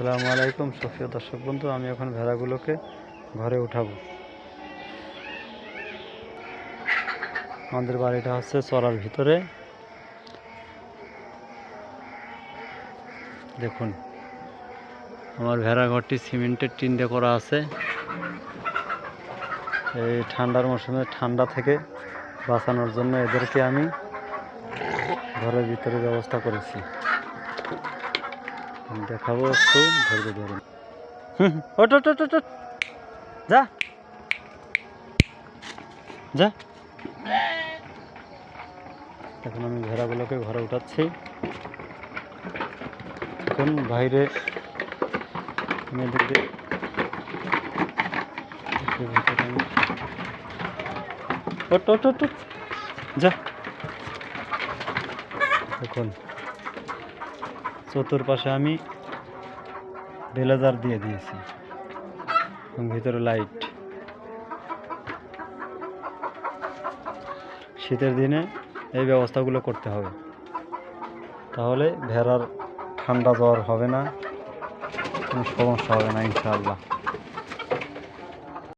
আসসালামু আলাইকুম সুপ্রিয় দর্শক বন্ধু, আমি এখন ভেড়াগুলোকে ঘরে উঠাবো। আমাদের বাড়িটা হচ্ছে চড়ার ভিতরে। দেখুন, আমার ভেড়া ঘরটি সিমেন্টের টিন দিয়ে করা আছে। এই ঠান্ডার মৌসুমে ঠান্ডা থেকে বাঁচানোর জন্য এদেরকে আমি ঘরের ভিতরে ব্যবস্থা করেছি। আমি দেখাবো একটু ধৈর্য ধরুন হুম, ওঠ, ওঠ, ওঠ। যা। যা। এখন আমি ভেড়াগুলোকে ঘরে উঠাচ্ছি। এখন বাইরে ওঠ ওঠ ওঠ, ওঠ। যা। দেখুন চতুর্পাশে আমি ভেলাজার দিয়ে দিয়েছি এবং ভিতরে লাইট। শীতের দিনে এই ব্যবস্থাগুলো করতে হবে। তাহলে ভেড়ার ঠান্ডা জ্বর হবে না, কোনো সমস্যা হবে না, ইনশাআল্লাহ।